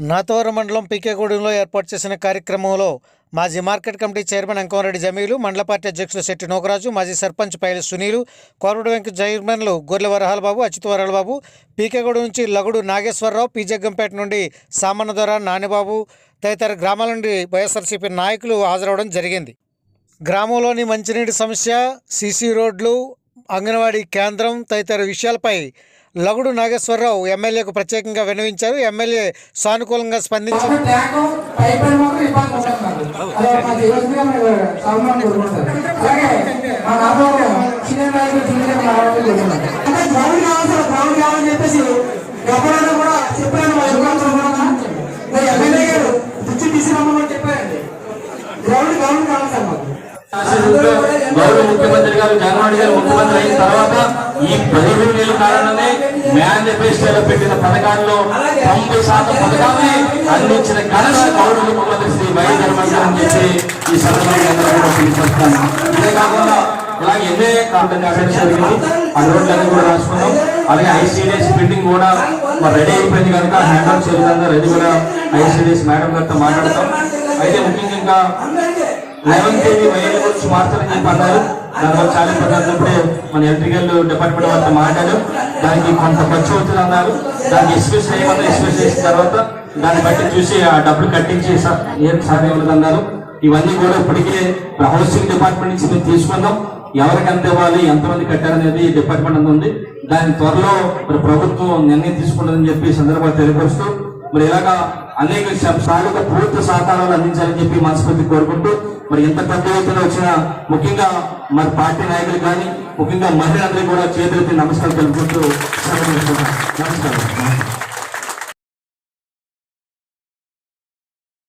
నాతవరం మండలం పీకేగూడెంలో ఏర్పాటు చేసిన కార్యక్రమంలో మాజీ market committee chairman Ankamreddy Jamilu మండల పార్టీ అధ్యక్షులు శెట్టి నోకరాజు మాజీ సర్పంచ్ పైల సునీలు కోరడు వెంక చైర్మన్లు గొర్రెల వరహాల బాబు అచ్యుత వరహాల బాబు పీకేగూడ నుంచి లగుడు నాగేశ్వరరావు పీజగ్గంపేట నుండి సామన్నదొర నానిబాబు తదితర గ్రామాల నుండి వైఎస్ఆర్సీపీ నాయకులు హాజరవడం జరిగింది. గ్రామంలోని మంచినీటి సమస్య సీసీ రోడ్లు అంగన్వాడీ కేంద్రం తదితర విషయాలపై లగుడు నాగేశ్వరరావు ఎమ్మెల్యేకు ప్రత్యేకంగా విన్నవించారు. ఎమ్మెల్యే సానుకూలంగా స్పందించి ఒక ట్యాంక్ పైప్ మాత్రం ఇబ్బంది ఉంటుంది మాకు. అదే మాకు ఇవ్వాల్సిందిగా మేము సౌమ్యాన్ని కోరుకుంటాం. అలాగే మా నాన్నగారు చిన్న నాయకులు చిన్న చిన్న నాయకులు చేస్తున్నారు. అంటే గ్రౌండ్ కావాలి సార్, గ్రౌండ్ కావాలని చెప్పేసి ఎప్పుడైనా కూడా చెప్పాను మా ఇవ్వాల్సిన కూడా మరి ఎమ్మెల్యే గారు పిచ్చి తీసి రమ్మని చెప్పారండి. గ్రౌండ్ గ్రౌండ్ కావాలి సార్ మాకు. శాసనసభ్యులు గౌరవ ముఖ్యమంత్రి గారు జగన్మోహన్ గారు ముఖ్యమంత్రి అయిన తర్వాత ఈ పదిహేను నెలల కాలంలోనే మేనిఫెస్టోలో పెట్టిన పథకాల్లో తొంభై శాతం పథకాలని అందించిన ఘనత గౌరవ ముఖ్యమంత్రి శ్రీ వై ధర్మన్ అని చెప్పి ఈ సందర్భంగా కూడా పిలిపిస్తాను ఇదే కాకుండా ఇలాగే ఎన్నే కాకుండా అక్కడ ఆ రోడ్లన్నీ కూడా రాసుకున్నాం. అలాగే ఐసీడీఎస్ బిల్డింగ్ కూడా మరి రెడీ అయిపోయింది కనుక హ్యాండ్ ఆఫ్ చేయడం రెడీ కూడా ఐసీడీఎస్ మేడం గారితో మాట్లాడతాం. అయితే ముఖ్యంగా లెవెన్ కేవీ వైర్ల గురించి మాట్లాడని చెప్పి అన్నారు దానివల్ల చాలా పదార్థప్పుడే మన ఎలక్ట్రికల్ డిపార్ట్మెంట్ వాళ్ళతో మాట్లాడు దానికి కొంత ఖర్చు అవుతుంది అన్నారు. దానికి ఎస్పీస్ చేయమన్నా ఎస్పీస్ చేసిన తర్వాత దాన్ని బట్టి చూసి ఆ డబ్బులు కట్టించి ఏం సాధ్యం అన్నారు ఇవన్నీ కూడా ఇప్పటికే హౌసింగ్ డిపార్ట్మెంట్ నుంచి మేము తీసుకున్నాం. ఎవరికి ఎంత ఇవ్వాలి ఎంతమంది కట్టారనేది డిపార్ట్మెంట్ ఉంది. దాని త్వరలో మరి ప్రభుత్వం నిర్ణయం తీసుకుంటుందని చెప్పి సందర్భంగా తెలియపరుస్తూ మరి ఇలాగా అనేక సార్లు పూర్తి సహకారాలు అందించాలని చెప్పి మనస్ఫూర్తి కోరుకుంటూ మరి ఎంత పెద్ద ఎత్తున వచ్చిన ముఖ్యంగా మరి పార్టీ నాయకులు కానీ ముఖ్యంగా మహిళలందరికీ కూడా చేతులెత్తి నమస్కారం తెలుపుకుంటూ నమస్కారం.